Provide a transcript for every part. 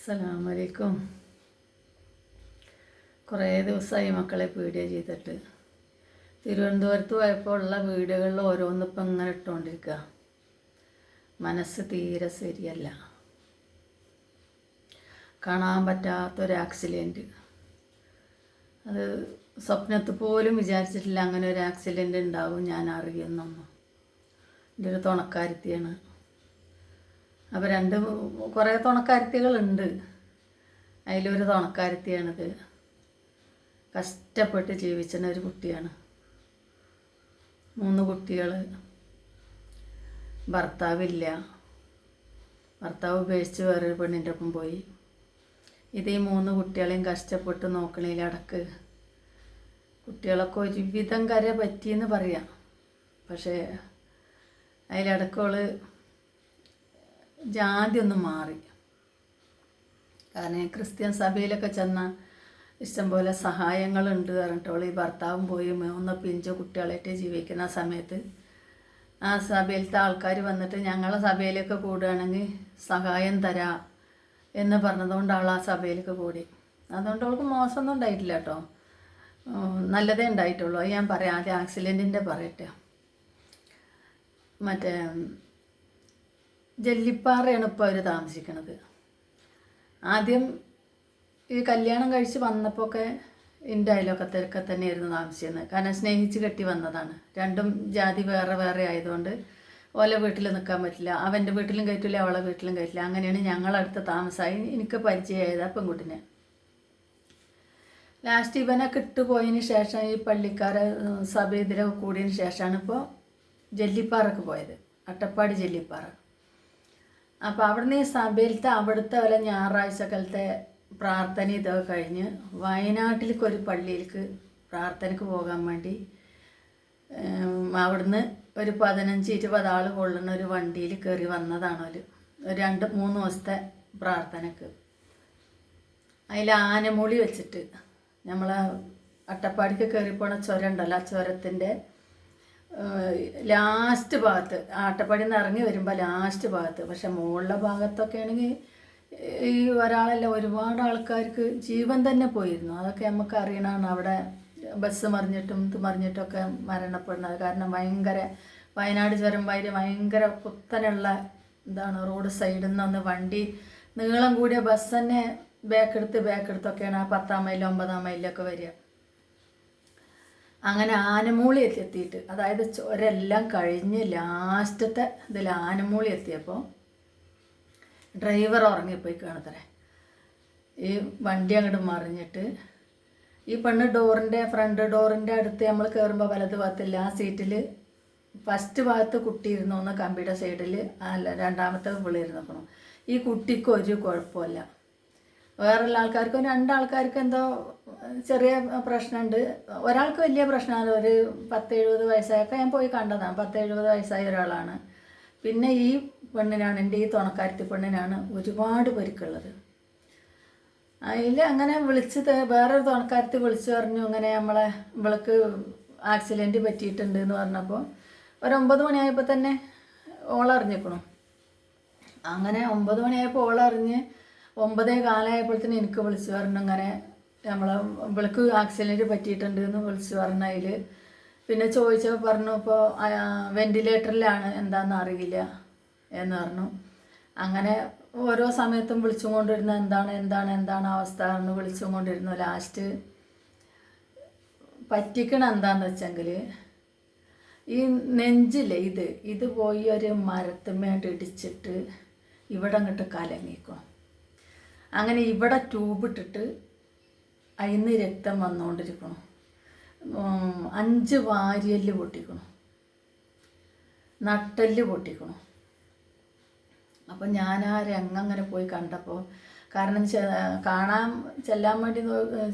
അസ്സലാമലൈക്കും. കുറേ ദിവസമായി മക്കളെ വീഡിയോ ചെയ്തിട്ട്. തിരുവനന്തപുരത്ത് പോയപ്പോൾ ഉള്ള വീഡിയോകളിൽ ഓരോന്നിപ്പം ഇങ്ങനെ ഇട്ടുകൊണ്ടിരിക്കുക. മനസ്സ് തീരെ ശരിയല്ല. കാണാൻ പറ്റാത്തൊരു ആക്സിഡന്റ് അത് സ്വപ്നത്തിൽ പോലും വിചാരിച്ചിട്ടില്ല അങ്ങനെ ഒരു ആക്സിഡന്റ് ഉണ്ടാവും ഞാൻ അറിയുന്നൊന്നും എന്റെ ഒരു തുണക്കാരുത്തിയാണ്. അപ്പോൾ രണ്ട് കുറേ തുണക്കാരുത്തികളുണ്ട്. അതിലൊരു തുണക്കാരുത്തിയാണിത്. കഷ്ടപ്പെട്ട് ജീവിച്ചിരുന്ന ഒരു കുട്ടിയാണ്. മൂന്ന് കുട്ടികൾ ഭർത്താവില്ല. ഭർത്താവ് ഉപേക്ഷിച്ച് വേറൊരു പെണ്ണിന്റെ ഒപ്പം പോയി. ഇത് ഈ മൂന്ന് കുട്ടികളെയും കഷ്ടപ്പെട്ട് നോക്കണേലടക്ക് കുട്ടികളൊക്കെ ഒരുവിധം കര പറ്റിയെന്ന് പറയാം. പക്ഷേ അതിലടക്കോൾ ജാതി ഒന്ന് മാറി. കാരണം ക്രിസ്ത്യൻ സഭയിലൊക്കെ ചെന്ന ഇഷ്ടംപോലെ സഹായങ്ങളുണ്ട് പറഞ്ഞിട്ടോൾ ഈ ഭർത്താവും പോയി മൂന്ന് പിഞ്ച് കുട്ടികളായിട്ട് ജീവിക്കുന്ന സമയത്ത്. ആ സഭയിലത്തെ ആൾക്കാർ വന്നിട്ട് ഞങ്ങളെ സഭയിലേക്ക് കൂടുകയാണെങ്കിൽ സഹായം തരാ എന്ന് പറഞ്ഞതുകൊണ്ട് അവൾ ആ സഭയിലേക്ക് കൂടി. അതുകൊണ്ട് അവൾക്ക് മോശമൊന്നും ഉണ്ടായിട്ടില്ല കേട്ടോ. നല്ലതേ ഉണ്ടായിട്ടുള്ളൂ. ഞാൻ പറയാം. ആദ്യം ആക്സിഡന്റിന്റെ പറയട്ടെ. മറ്റേ ജല്ലിപ്പാറയാണ് ഇപ്പോൾ അവർ താമസിക്കുന്നത് ആദ്യം ഈ കല്യാണം കഴിച്ച് വന്നപ്പോൾ ഒക്കെ എന്റെ അയലോക്കത്തൊക്കെ തന്നെയായിരുന്നു താമസിച്ചിരുന്നത്. കാരണം സ്നേഹിച്ച് കെട്ടി വന്നതാണ്. രണ്ടും ജാതി വേറെ വേറെ ആയതുകൊണ്ട് ഓല വീട്ടിൽ നിൽക്കാൻ പറ്റില്ല. അവന്റെ വീട്ടിലും കയറ്റില്ല അവളെ വീട്ടിലും കയറ്റില്ല. അങ്ങനെയാണ് ഞങ്ങളടുത്ത് താമസമായി എനിക്ക് പരിചയമായത് ആ പെൺകുട്ടിനെ. ലാസ്റ്റ് ഇവനെ കിട്ടുപോയതിന് ശേഷം ഈ പള്ളിക്കാരെ സഭ ഇതിലൊക്കെ കൂടിയതിന് ശേഷമാണ് ഇപ്പോൾ ജെല്ലിപ്പാറക്ക് പോയത്. അട്ടപ്പാടി ജല്ലിപ്പാറ. അപ്പോൾ അവിടുന്ന് ഈ സഭയിലത്തെ അവിടുത്തെ വല്ല ഞായറാഴ്ചക്കാലത്തെ പ്രാർത്ഥന ഇതൊക്കെ കഴിഞ്ഞ് വയനാട്ടിലേക്ക് ഒരു പള്ളിയിലേക്ക് പ്രാർത്ഥനയ്ക്ക് പോകാൻ വേണ്ടി അവിടുന്ന് ഒരു പതിനഞ്ച് ഇരുപത് ആൾ കൊള്ളുന്ന ഒരു വണ്ടിയിൽ കയറി വന്നതാണ് ഒരു രണ്ട് മൂന്ന് ദിവസത്തെ പ്രാർത്ഥനയ്ക്ക് അതിൽ ആനമൂളി വെച്ചിട്ട് നമ്മൾ അട്ടപ്പാടിക്ക് കയറി പോണ ചുരം ഉണ്ടല്ലോ ആ ചുരത്തിന്റെ ലാസ്റ്റ് ഭാഗത്ത് ആട്ടപ്പാടി നിന്ന് ഇറങ്ങി വരുമ്പോൾ ലാസ്റ്റ് ഭാഗത്ത്. പക്ഷെ മുകളിലെ ഭാഗത്തൊക്കെ ആണെങ്കിൽ ഈ ഒരാളല്ല ഒരുപാട് ആൾക്കാർക്ക് ജീവൻ തന്നെ പോയിരുന്നു. അതൊക്കെ നമുക്ക് അറിയണമാണ് അവിടെ ബസ് മറിഞ്ഞിട്ടും ഇത് മറിഞ്ഞിട്ടൊക്കെ മരണപ്പെടുന്നത്. കാരണം ഭയങ്കര വയനാട് ചുരം ഭയങ്കര കുത്തനുള്ള എന്താണ് റോഡ് സൈഡിൽ നിന്ന് വണ്ടി നീളം കൂടിയ ബസ് തന്നെ ബാക്കെടുത്ത് ബാക്കെടുത്തൊക്കെയാണ് ആ പത്താം മൈലും ഒമ്പതാം മൈലിലൊക്കെ വരിക. അങ്ങനെ ആനമൂളി എത്തിയിട്ട് അതായത് ചോരെല്ലാം കഴിഞ്ഞ് ലാസ്റ്റത്തെ ഇതിൽ ആനമൂളി എത്തിയപ്പോൾ ഡ്രൈവർ ഉറങ്ങിപ്പോയി കാണത്തരേ ഈ വണ്ടി അങ്ങോട്ട് മറിഞ്ഞിട്ട് ഈ പെണ്ണ് ഡോറിന്റെ ഫ്രണ്ട് ഡോറിന്റെ അടുത്ത് നമ്മൾ കയറുമ്പോൾ വലത് ഭാഗത്തില്ല ആ സീറ്റിൽ ഫസ്റ്റ് ഭാഗത്ത് കുട്ടി ഇരുന്നു ഒന്ന് കമ്പിയുടെ സൈഡിൽ അല്ല രണ്ടാമത്തെ വിളി ഇരുന്നിക്കണം ഈ കുട്ടിക്ക് ഒരു കുഴപ്പമില്ല. ഉള്ള ആൾക്കാർക്കും രണ്ടാൾക്കാർക്കും എന്തോ ചെറിയ പ്രശ്നമുണ്ട്. ഒരാൾക്ക് വലിയ പ്രശ്നമാണ്. ഒരു പത്ത് എഴുപത് വയസ്സായൊക്കെ ഞാൻ പോയി കണ്ടതാണ്. പത്ത് എഴുപത് വയസ്സായ ഒരാളാണ്. പിന്നെ ഈ പെണ്ണിനാണ് എന്റെ ഈ തുണക്കാരത്തി പെണ്ണിനാണ് ഒരുപാട് പരിക്കുള്ളത്. അതിൽ അങ്ങനെ വിളിച്ചത് വേറൊരു തുണക്കാരത്തി വിളിച്ചു പറഞ്ഞു ഇങ്ങനെ നമ്മളെ ഇവൾക്ക് ആക്സിഡന്റ് പറ്റിയിട്ടുണ്ട് എന്ന് പറഞ്ഞപ്പോൾ ഒരു ഒമ്പത് മണിയായപ്പോൾ തന്നെ ഓളറിഞ്ഞിക്കണു അങ്ങനെ ഒമ്പത് മണിയായപ്പോൾ ഓളറിഞ്ഞ് ഒമ്പതേ കാലമായപ്പോഴത്തേന് എനിക്ക് വിളിച്ചു പറഞ്ഞു ഇങ്ങനെ നമ്മളെ ഇവൾക്ക് ആക്സിഡന്റ് പറ്റിയിട്ടുണ്ട് എന്ന് വിളിച്ചു പറഞ്ഞതിൽ പിന്നെ ചോദിച്ചപ്പോൾ പറഞ്ഞു ഇപ്പോൾ വെന്റിലേറ്ററിലാണ് എന്താണെന്ന് അറിയില്ല എന്ന് പറഞ്ഞു. അങ്ങനെ ഓരോ സമയത്തും വിളിച്ചും കൊണ്ടിരുന്ന എന്താണ് എന്താണ് എന്താണ് അവസ്ഥ? എന്ന് വിളിച്ചും കൊണ്ടിരുന്നു. ലാസ്റ്റ് പറ്റിക്കണ എന്താണെന്ന് വെച്ചെങ്കിൽ ഈ നെഞ്ചില്ലേ ഇത് ഇത് പോയി ഒരു മരത്തുമേണ്ട് ഇടിച്ചിട്ട് ഇവിടെ അങ്ങോട്ട് കലങ്ങിക്കും. അങ്ങനെ ഇവിടെ ട്യൂബ് ഇട്ടിട്ട് അതിന്ന് രക്തം വന്നുകൊണ്ടിരിക്കണം അഞ്ച് വാരിയൽ പൊട്ടിക്കണം. നട്ടൽ പൊട്ടിക്കണം. അപ്പം ഞാൻ ആ രംഗം അങ്ങനെ പോയി കണ്ടപ്പോൾ കാരണം കാണാൻ ചെല്ലാൻ വേണ്ടി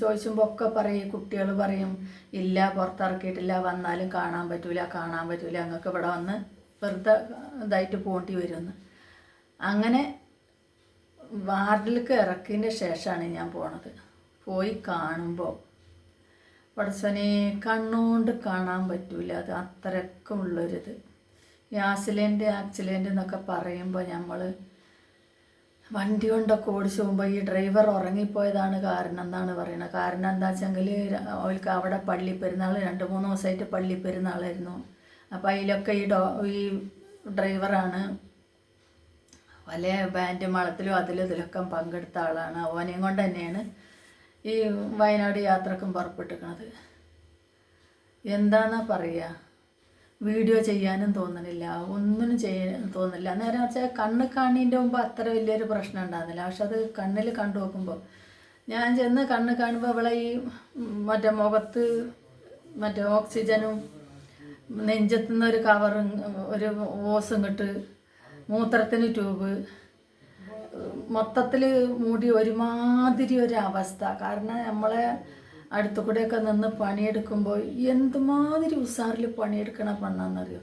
ചോദിച്ചുമ്പോൾ ഒക്കെ പറയും കുട്ടികൾ പറയും ഇല്ല പുറത്തിറക്കിയിട്ടില്ല വന്നാലും കാണാൻ പറ്റൂല കാണാൻ പറ്റൂല അങ്ങക്ക് ഇവിടെ വന്ന് വെറുതെ ഇതായിട്ട് പോണ്ടി വരുമെന്ന് അങ്ങനെ വാർഡിലേക്ക് ഇറക്കിയതിന്റെ ശേഷമാണ് ഞാൻ പോണത്. പോയി കാണുമ്പോൾ പടച്ചനെ കണ്ണുകൊണ്ട് കാണാൻ പറ്റൂല. അത് അത്രക്കുള്ളൊരിത് ഈ ആക്സിഡന്റ് ആക്സിഡന്റ് എന്നൊക്കെ പറയുമ്പോൾ നമ്മൾ വണ്ടി കൊണ്ടൊക്കെ ഓടിച്ചു പോകുമ്പോൾ ഈ ഡ്രൈവർ ഉറങ്ങിപ്പോയതാണ് കാരണം എന്നാണ് പറയുന്നത്. കാരണം എന്താ വെച്ചെങ്കിൽ അവൾക്ക് അവിടെ പള്ളി പെരുന്നാൾ രണ്ട് മൂന്ന് ദിവസമായിട്ട് പള്ളി പെരുന്നാളായിരുന്നു. അപ്പോൾ അതിലൊക്കെ ഈ ഡോ ഈ ഡ്രൈവറാണ് പല ബാൻഡ് മേളത്തിലും അതിലും ഇതിലൊക്കെ പങ്കെടുത്ത ആളാണ്. ഓനെയും കൊണ്ട് തന്നെയാണ് ഈ വയനാട് യാത്രക്കും പുറപ്പെട്ടിരിക്കണത്. എന്താന്നാ പറയുക വീഡിയോ ചെയ്യാനും തോന്നണില്ല. ഒന്നും ചെയ്യാൻ തോന്നില്ല നേരെ വെച്ചാൽ കണ്ണ് കാണീന്റെ മുമ്പ് അത്ര വലിയൊരു പ്രശ്നം ഉണ്ടാകുന്നില്ല പക്ഷെ അത് കണ്ണിൽ കണ്ടു നോക്കുമ്പോൾ ഞാൻ ചെന്ന് കണ്ണ് കാണുമ്പോൾ അവളെ ഈ മറ്റേ മുഖത്ത് മറ്റേ ഓക്സിജനും നെഞ്ചത്തുനിന്ന് ഒരു കവറും ഒരു ഓസും കിട്ട് മൂത്രത്തിന് ട്യൂബ് മൊത്തത്തിൽ മൂടി ഒരുമാതിരി ഒരു അവസ്ഥ കാരണം നമ്മളെ അടുത്തു കൂടെയൊക്കെ നിന്ന് പണിയെടുക്കുമ്പോൾ എന്തുമാതിരി ഉസാറിൽ പണിയെടുക്കണ പെണ്ണാന്നറിയോ?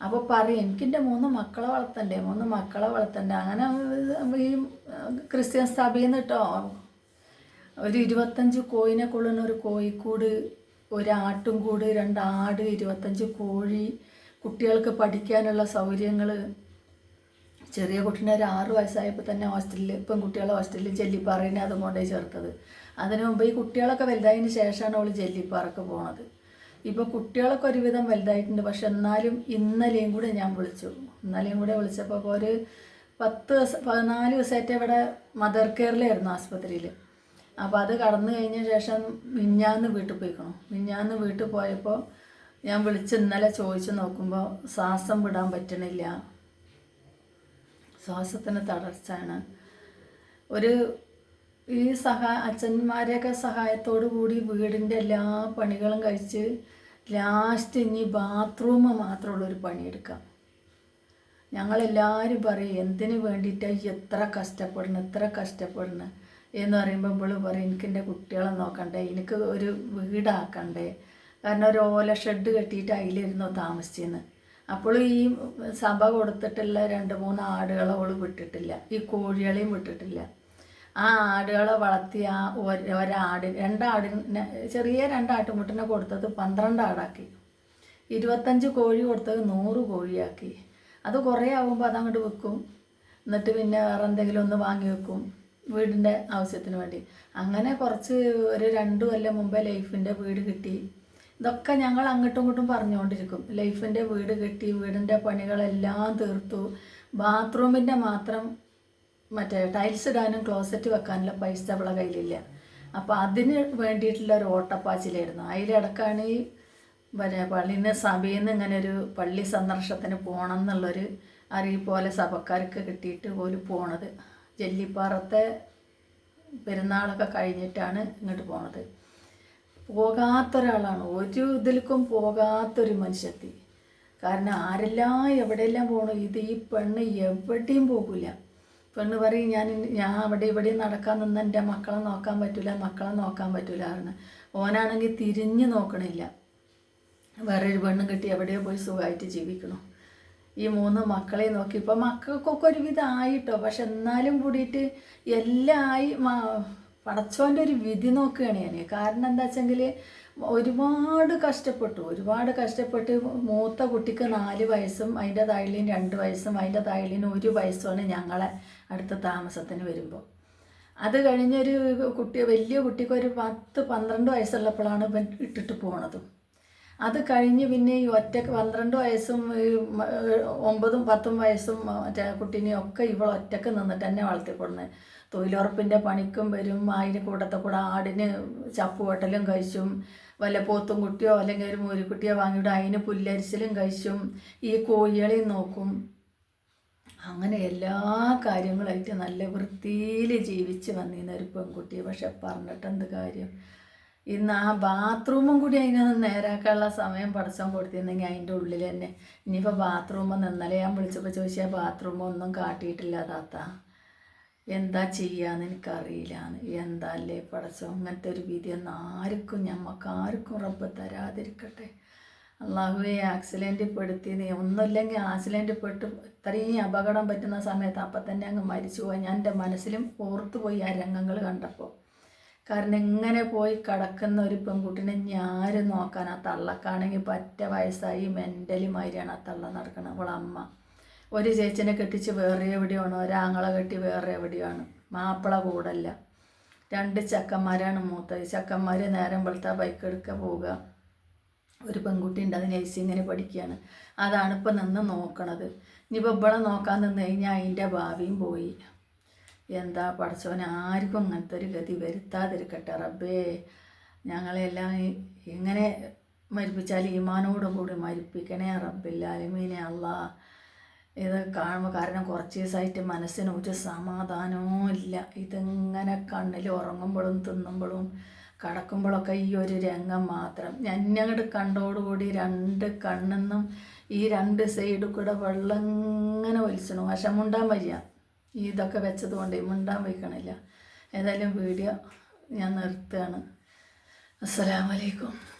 അപ്പോൾ പറയും എനിക്കെന്റെ മൂന്ന് മക്കളെ വളർത്തണ്ടേ? മൂന്ന് മക്കളെ വളർത്തണ്ടേ? അങ്ങനെ ഈ ക്രിസ്ത്യൻ സഭയിൽ കേട്ടോ ഒരു ഇരുപത്തഞ്ച് കോയിനെ കൊള്ളുന്ന ഒരു കോഴിക്കൂട് ഒരാട്ടും കൂട് രണ്ട് ആട് ഇരുപത്തഞ്ച് കോഴി കുട്ടികൾക്ക് പഠിക്കാനുള്ള സൗകര്യങ്ങൾ ചെറിയ കുട്ടീനെ ഒരു ആറ് വയസ്സായപ്പോൾ തന്നെ ഹോസ്റ്റലിൽ പെൺകുട്ടികളെ ഹോസ്റ്റലിൽ ജെല്ലിപ്പാറേനെ അതും കൊണ്ടുപോയി ചേർത്തത്. അതിനു മുമ്പ് ഈ കുട്ടികളൊക്കെ വലുതായതിന് ശേഷമാണ് അവൾ ജെല്ലിപ്പാറക്ക് പോണത്. ഇപ്പോൾ കുട്ടികളൊക്കെ ഒരുവിധം വലുതായിട്ടുണ്ട്. പക്ഷെ എന്നാലും ഇന്നലെയും കൂടെ ഞാൻ വിളിച്ചു. ഇന്നലെയും കൂടെ വിളിച്ചപ്പോൾ ഒരു പത്ത് ദിവസം പതിനാല് ദിവസമായിട്ട് ഇവിടെ മദർ കെയറിലായിരുന്നു ആസ്പത്രിയിൽ അപ്പോൾ അത് കടന്നു കഴിഞ്ഞ ശേഷം മിഞ്ഞാന്ന് വീട്ടിൽ പോയിക്കണം. മിഞ്ഞാന്ന് വീട്ടിൽ പോയപ്പോൾ ഞാൻ വിളിച്ച് ഇന്നലെ ചോദിച്ചു നോക്കുമ്പോൾ ശ്വാസം വിടാൻ പറ്റണില്ല. ശ്വാസത്തിന് തളർച്ചയാണ് ഒരു ഈ സഹാ അച്ഛന്മാരെയൊക്കെ സഹായത്തോടു കൂടി വീടിന്റെ എല്ലാ പണികളും കഴിച്ച് ലാസ്റ്റ് ഇനി ബാത്റൂം മാത്രമുള്ളൊരു പണിയെടുക്കാം ഞങ്ങളെല്ലാവരും പറയും എന്തിനു വേണ്ടിയിട്ടാണ് ഈ എത്ര കഷ്ടപ്പെടണം എത്ര കഷ്ടപ്പെടണം എന്ന് പറയുമ്പോൾ ഇപ്പോൾ പറയും എനിക്ക് എന്റെ കുട്ടികളെ നോക്കണ്ടേ എനിക്ക് ഒരു വീടാക്കണ്ടേ? കാരണം ഒരു ഓല ഷെഡ് കെട്ടിയിട്ട് അതിലിരുന്നോ താമസിച്ചെന്ന്. അപ്പോൾ ഈ സഭ കൊടുത്തിട്ടുള്ള രണ്ട് മൂന്ന് ആടുകളെ അവൾ വിട്ടിട്ടില്ല. ഈ കോഴികളെയും വിട്ടിട്ടില്ല. ആ ആടുകളെ വളർത്തി ആ ഒരു- ഒരാട് രണ്ടാടിന് ചെറിയ രണ്ടാട്ടുമുട്ടിനെ കൊടുത്തത് പന്ത്രണ്ട് ആടാക്കി. ഇരുപത്തഞ്ച് കോഴി കൊടുത്തത് നൂറ് കോഴിയാക്കി. അത് കുറേ ആകുമ്പോൾ അതങ്ങോട്ട് വെക്കും. എന്നിട്ട് പിന്നെ വേറെ എന്തെങ്കിലും ഒന്ന് വാങ്ങി വെക്കും വീടിന്റെ ആവശ്യത്തിന് വേണ്ടി. അങ്ങനെ കുറച്ച് ഒരു രണ്ട് കൊല്ലം മുമ്പേ ലൈഫിന്റെ വീട് കിട്ടി. ഇതൊക്കെ ഞങ്ങൾ അങ്ങോട്ടും ഇങ്ങോട്ടും പറഞ്ഞുകൊണ്ടിരിക്കും. ലൈഫിന്റെ വീട് കെട്ടി വീടിന്റെ പണികളെല്ലാം തീർത്തു. ബാത്റൂമിന്റെ മാത്രം മറ്റേ ടൈൽസ് ഇടാനും ക്ലോസറ്റ് വെക്കാനുള്ള പൈസ അവളെ കയ്യിലില്ല. അപ്പോൾ അതിന് വേണ്ടിയിട്ടുള്ള ഒരു ഓട്ടപ്പാച്ചിലായിരുന്നു. അതിലിടക്കാണ് ഈ പിന്നെ പള്ളിയിൽ നിന്ന് സഭയിൽ നിന്ന് ഇങ്ങനെ ഒരു പള്ളി സന്ദർശനത്തിന് പോകണം എന്നുള്ളൊരു അറിയിപ്പോലെ സഭക്കാർക്ക് കിട്ടിയിട്ട് പോലും പോണത്. ജെല്ലിപ്പാറത്തെ പെരുന്നാളൊക്കെ കഴിഞ്ഞിട്ടാണ് ഇങ്ങോട്ട് പോണത്. പോകാത്തൊരാളാണ്. ഒരു ഇതിലേക്കും പോകാത്തൊരു മനുഷ്യത്തി. കാരണം ആരെല്ലാം എവിടെയെല്ലാം പോകണം ഇത് ഈ പെണ്ണ് എവിടെയും പോകില്ല പെണ്ണ് പറയും ഞാൻ ഞാൻ അവിടെ ഇവിടെ നടക്കാൻ നിന്ന് എന്റെ മക്കളെ നോക്കാൻ പറ്റില്ല മക്കളെ നോക്കാൻ പറ്റില്ല കാരണം ഓനാണെങ്കിൽ തിരിഞ്ഞു നോക്കണില്ല. വേറൊരു പെണ്ണ് കിട്ടി എവിടെയോ പോയി സുഖമായിട്ട് ജീവിക്കണം. ഈ മൂന്ന് മക്കളെ നോക്കി ഇപ്പം മക്കൾക്കൊക്കെ ഒരുവിധം ആയിട്ടോ. പക്ഷെ എന്നാലും കൂടിയിട്ട് എല്ലാം ആയി പടച്ചോന്റെ ഒരു വിധി നോക്കുകയാണ് ഞാൻ കാരണം എന്താ വെച്ചെങ്കിൽ ഒരുപാട് കഷ്ടപ്പെട്ടു. ഒരുപാട് കഷ്ടപ്പെട്ട് മൂത്ത കുട്ടിക്ക് നാല് വയസ്സും അതിന്റെ താഴലിന് രണ്ട് വയസ്സും അതിന്റെ താഴലിന് ഒരു വയസ്സുമാണ് ഞങ്ങളെ അടുത്ത താമസത്തിന് വരുമ്പോൾ അത് കഴിഞ്ഞൊരു കുട്ടി വലിയ കുട്ടിക്ക് ഒരു പത്ത് പന്ത്രണ്ട് വയസ്സുള്ളപ്പോഴാണ് ഇവൻ ഇട്ടിട്ട് പോണതും. അത് കഴിഞ്ഞ് പിന്നെ ഈ ഒറ്റ പന്ത്രണ്ട് വയസ്സും ഒമ്പതും പത്തും വയസ്സും മറ്റേ കുട്ടീനെയും ഒക്കെ ഇവൾ ഒറ്റയ്ക്ക് നിന്നിട്ട് തന്നെ വളർത്തിക്കൊടുന്നത് തൊഴിലുറപ്പിന്റെ പണിക്കും വരും അതിന് കൂട്ടത്തെ കൂടെ ആടിന് ചപ്പുവട്ടലും കഴിച്ചും വല്ല പോത്തും കുട്ടിയോ അല്ലെങ്കിൽ ഒരു മൂരിക്കുട്ടിയോ വാങ്ങിയിട്ട് അതിന് പുല്ലരിച്ചിലും കഴിച്ചും ഈ കോഴികളെയും നോക്കും. അങ്ങനെ എല്ലാ കാര്യങ്ങളായിട്ട് നല്ല വൃത്തിയിൽ ജീവിച്ച് വന്നിരുന്ന ഒരു പെൺകുട്ടിയെ. പക്ഷെ പറഞ്ഞിട്ടെന്ത് കാര്യം? ഇന്ന് ആ ബാത്റൂമും കൂടി അതിനൊന്ന് നേരാക്കാനുള്ള സമയം പടച്ചോൻ കൊടുത്തിരുന്നെങ്കിൽ അതിന്റെ ഉള്ളിൽ തന്നെ. ഇനിയിപ്പോൾ ബാത്റൂമിൽ ഇന്നലെ ഞാൻ വിളിച്ചപ്പോൾ ചോദിച്ചാൽ ബാത്റൂം ഒന്നും കാട്ടിയിട്ടില്ല താത്ത. എന്താ ചെയ്യാന്ന് എനിക്കറിയില്ല എന്താ അല്ലേ പടച്ചോ അങ്ങനത്തെ ഒരു വിധി ഒന്നും ആർക്കും ഞമ്മക്ക് ആർക്കും റബ്ബ് തരാതിരിക്കട്ടെ. അള്ളാഹുവെ ആക്സിഡന്റ് പെടുത്തി നീ ഒന്നുമില്ലെങ്കിൽ ആക്സിഡന്റ് പെട്ട് ഇത്രയും അപകടം പറ്റുന്ന സമയത്ത് അപ്പം തന്നെ അങ്ങ് മരിച്ചു പോയി ഞാൻ എന്റെ മനസ്സിലും ഓർത്തുപോയി ആ രംഗങ്ങൾ കണ്ടപ്പോൾ കാരണം എങ്ങനെ പോയി കിടക്കുന്ന ഒരു പെൺകുട്ടിനെ ഞാരും നോക്കാൻ? ആ തള്ളക്കാണെങ്കിൽ പറ്റ വയസ്സായി മെന്റലി മാതിരിയാണ് ആ തള്ള നടക്കുന്നത് അമ്മ. ഒരു ചേച്ചിനെ കെട്ടിച്ച് വേറെ എവിടെയാണ് ഒരാങ്ങളെ കെട്ടി വേറെ എവിടെയാണ്? മാപ്പിള കൂടല്ല. രണ്ട് ചക്കന്മാരാണ് മൂത്തത്. ചക്കന്മാർ നേരം വെളുത്ത ബൈക്ക് എടുക്കുക പോവുക. ഒരു പെൺകുട്ടി ഉണ്ട് അത് നഴ്സിങ്ങിന് പഠിക്കുകയാണ്. അതാണ് ഇപ്പം നിന്ന് നോക്കണത്. ഇനിയിപ്പോൾ ഇവിടെ നോക്കാൻ നിന്ന് കഴിഞ്ഞാൽ അതിന്റെ ഭാവിയും പോയി. എന്താ പഠിച്ചവൻ ആർക്കും അങ്ങനത്തെ ഒരു ഗതി വരുത്താതിരിക്കട്ടെ റബ്ബേ. ഞങ്ങളെല്ലാം എങ്ങനെ മരിപ്പിച്ചാൽ ഈമാനോടും കൂടി മരിപ്പിക്കണേ റബ്ബില്ലാലുമീനെ അല്ല ഇത് കാണുമ്പോൾ കാരണം കുറച്ച് ദിവസമായിട്ട് മനസ്സിന് ഒരു സമാധാനവും ഇല്ല. ഇതിങ്ങനെ കണ്ണിൽ ഉറങ്ങുമ്പോഴും തിന്നുമ്പോഴും കടക്കുമ്പോഴൊക്കെ ഈ ഒരു രംഗം മാത്രം. ഞങ്ങട് കണ്ടോടുകൂടി രണ്ട് കണ്ണെന്നും ഈ രണ്ട് സൈഡിൽ കൂടെ വെള്ളം ഇങ്ങനെ ഒലിച്ചണു വശമുണ്ടാൻ മുണ്ടാൻ വയ്യ. ഇതൊക്കെ വെച്ചത് കൊണ്ട് മുണ്ടാൻ വയ്ക്കണില്ല. ഏതായാലും വീഡിയോ ഞാൻ നിർത്തുകയാണ്. അസ്സലാമലൈക്കും